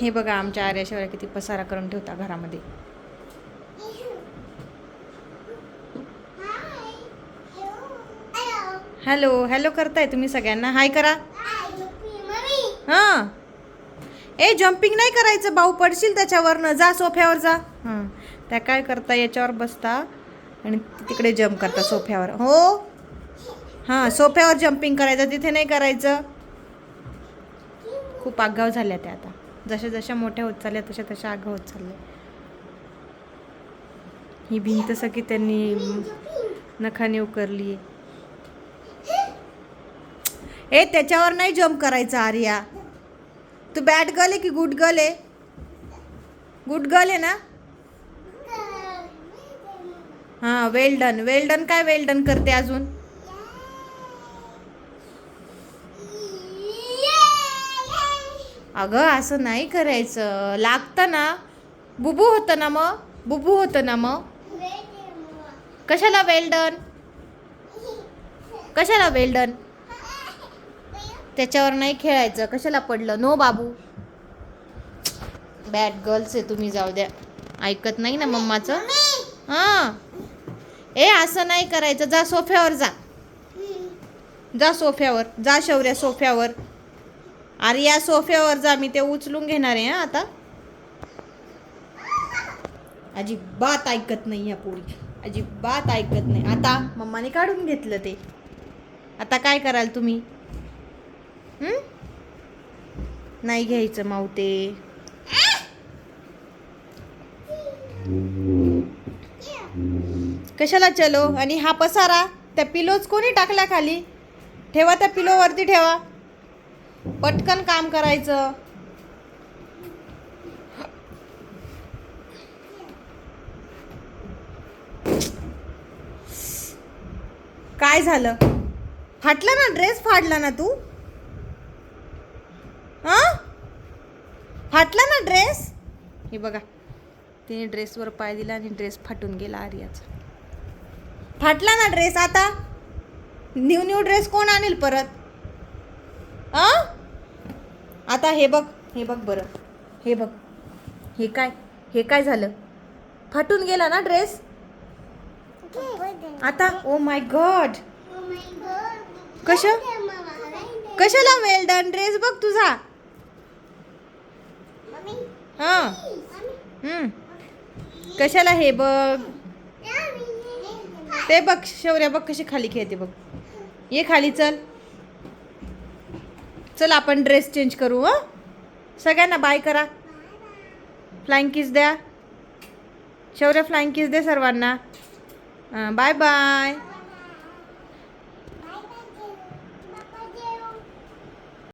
हे बघा आमच्या आर्याशिवाय किती पसारा करून ठेवता घरामध्ये. हॅलो हॅलो करताय तुम्ही सगळ्यांना? हाय करा. हां. ए जम्पिंग नाही करायचं भाऊ पडशील त्याच्यावरनं. जा सोफ्यावर जा. हां. त्या काय करता याच्यावर बसता आणि तिकडे जम्प करता सोफ्यावर. हो? हां सोफ्यावर जम्पिंग करायचं तिथे नाही करायचं. खूप आगाव झाल्या त्या आता. जशा जशा मोठ्या होत चालल्या तशा तशा आगाव होत चालल्या. ही भिंत सगळी त्यांनी नखाने उकरली. ए त्याच्यावर नाही जम्प करायचा आर्या. तू बॅड गर्ल आहे की गुड गर्ल आहे? गुड गर्ल आहे ना? हां वेल डन वेल डन काय? वेल डन करते अजून. अगं असं नाही करायचं. लागतं ना बुबू होतं ना मग? बुबू होतं ना मग? कशाला वेल्डन कशाला वेल्डन त्याच्यावर नाही खेळायचं. कशाला पडलं? नो बाबू. बॅड गर्ल्स आहे तुम्ही जाऊ द्या. ऐकत नाही ना मम्माचं? हां. ए असं नाही करायचं. जा सोफ्यावर जा. जा सोफ्यावर. जा शौर्या सोफ्यावर. अरे या सोफ्यावर जा मी ते उचलून घेणार आहे आता. अजिबात ऐकत नाही या पोरी. अजिबात ऐकत नाही. आता मम्माने काढून घेतलं ते. आता काय कराल तुम्ही? नाही घ्यायचं मावते. कशाला चलो? आणि हा पसारा त्या पिलोच कोणी टाकला खाली? ठेवा त्या पिलोवरती ठेवा. पटकन काम करायचं. काय झालं? फाटला ना? ड्रेस फाडला ना तू? हा? फाटला ना ड्रेस हे बघा. तिने ड्रेसवर पाय दिला आणि ड्रेस फाटून गेला आर्याचा. फाटला ना ड्रेस आता? न्यू न्यू ड्रेस कोण आणेल परत? आ आता हे बघ हे बघ बरं. हे बघ. हे काय? हे काय झालं? फाटून गेला ना ड्रेस आता? ओ माय गॉड कशा? कशाला वेल डन ड्रेस बघ तुझा? हां. कशाला हे बघ? ते बघ शौर्या बघ कशी खाली खेळते बघ. ये खाली चल. चल आपण ड्रेस चेंज करू हं? सगळ्यांना बाय करा. फ्लाइंग किस द्या. शौर्य फ्लाइंग किस दे सर्वांना. Bye bye